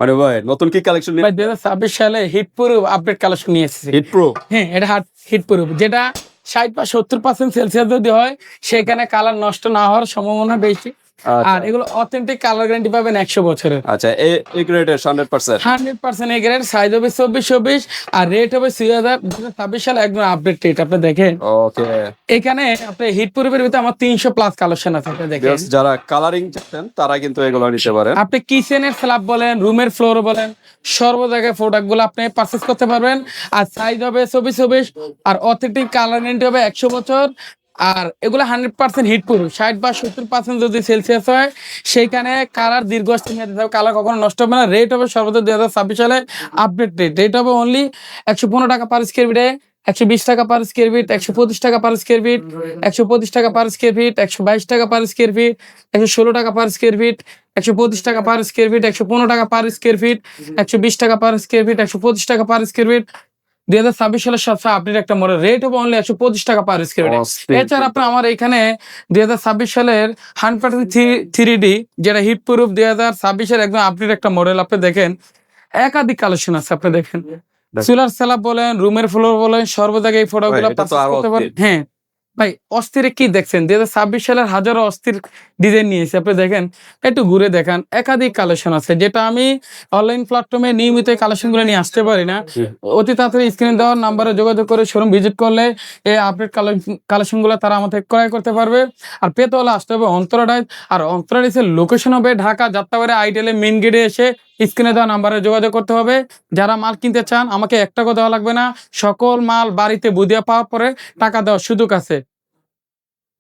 মানে ভাই নতুন কি কালেকশন ভাই দুই হাজার ছাব্বিশ সালে হিট প্রুফ আপডেট কালেকশন নিয়ে এসেছি। হিট প্রো হ্যাঁ এটা হাট প্রুফ যেটা ষাট বা সত্তর পার্সেন্ট সেলসিয়াস যদি হয় সেখানে কালার নষ্ট না হওয়ার সম্ভাবনা বেশি। আর এগুলো অথেন্টিক কালার গ্যারান্টি পাবেন একশো বছরের। আচ্ছা এ গ্রেডের হান্ড্রেড পার্সেন্ট হান্ড্রেড পার্সেন্ট এই গ্রেড সাইজ হবে চব্বিশ চব্বিশ আর রেট হবে দুই হাজার ছাব্বিশ সালে একদম আপডেট রেট আপনি দেখেন। ওকে এখানে আপনি হিট প্রুফের ভিতরে আমার তিনশো প্লাস কালেকশন আছে আপনি দেখেন। যারা কালারিং চাচ্ছেন তারা কিন্তু এগুলো নিতে পারেন। আপনি কিচেনের স্ল্যাব বলেন রুমের ফ্লোর বলেন সর্ব জায়গায় প্রোডাক্টগুলো আপনি পারচেস করতে পারবেন। আর সাইজ হবে চব্বিশ চব্বিশ আর অথেন্টিক কালার গ্যারান্টি হবে একশো বছর। আর এগুলো হান্ড্রেড পার্সেন্ট হিট প্রুফ ষাট বা সত্তর পার্সেন্ট যদি সেলসিয়াস হয় সেইখানে কালার দীর্ঘস্থায়ী মেয়াদে থাকবে কালার কখনো নষ্ট হবে না রেট হবে সর্বোচ্চ দুই হাজার ছাব্বিশ সালে আপডেট রেট রেট হবে অনলি একশো পনেরো টাকা পার স্কোয়ার ফিটে একশো বিশ টাকা পার স্কোয়ার ফিট একশো পঁচিশ টাকা পার স্কোয়ার ফিট একশো পঁচিশ টাকা পার স্কোয়ার ফিট একশো বাইশ টাকা পার স্কোয়ার ফিট একশো ষোলো টাকা পার স্কোয়ার ফিট একশো পঁচিশ টাকা পার স্কোয়ার ফিট একশো পনেরো টাকা পার স্কোয়ার ফিট একশো বিশ টাকা পার স্কোয়ার ফিট একশো পঁচিশ টাকা পার স্কোয়ার ফিট দুই হাজার ছাব্বিশ সালের সবচেয়ে আপনি একটা মডেল রেট হবে অনলি একশো পঁচিশ টাকা পার স্কোয়ার এছাড়া আপনার আমার এখানে দুই হাজার ছাব্বিশ সালের হান্ড্রেড পার্সেন্ট থ্রি ডি যেটা হিট প্রুফ দুই হাজার ছাব্বিশের একদম আপনি একটা মডেল আপনি দেখেন একাধিক কালেকশন আছে আপনি দেখেন। সোলার সেলাপ বলেন রুমের ফ্লোর বলেন সর্ব এই ফটোগুলো হ্যাঁ ভাই অস্থিরে কি দেখছেন? দুই হাজার ছাব্বিশ সালের হাজারো অস্থির ডিজাইন নিয়েছে। আপনি দেখেন একটু ঘুরে দেখান। একাধিক কালেকশন আছে যেটা আমি অনলাইন প্ল্যাটফর্মে নিয়মিত কালেকশনগুলো নিয়ে আসতে পারি না। অতি তাড়াতাড়ি স্ক্রিনে দেওয়ার নাম্বারে যোগাযোগ করে শোরুম ভিজিট করলে এই আপডেট কালেকশনগুলো তারা আমাদের ক্রয় করতে পারবে। আর পেতে হলে আসতে হবে অন্তরাডাইজ আর অন্তরাডাইজের লোকেশন হবে ঢাকা যাত্রাবাড়ি আইটেলে মেন গেটে এসে স্ক্রিনে দেওয়া নাম্বারে যোগাযোগ করতে হবে। যারা মাল কিনতে চান আমাকে এক টাকা দেওয়া লাগবে না। সকল মাল বাড়িতে বুঝিয়ে পাওয়ার পরে টাকা দেওয়ার সুযোগ আছে।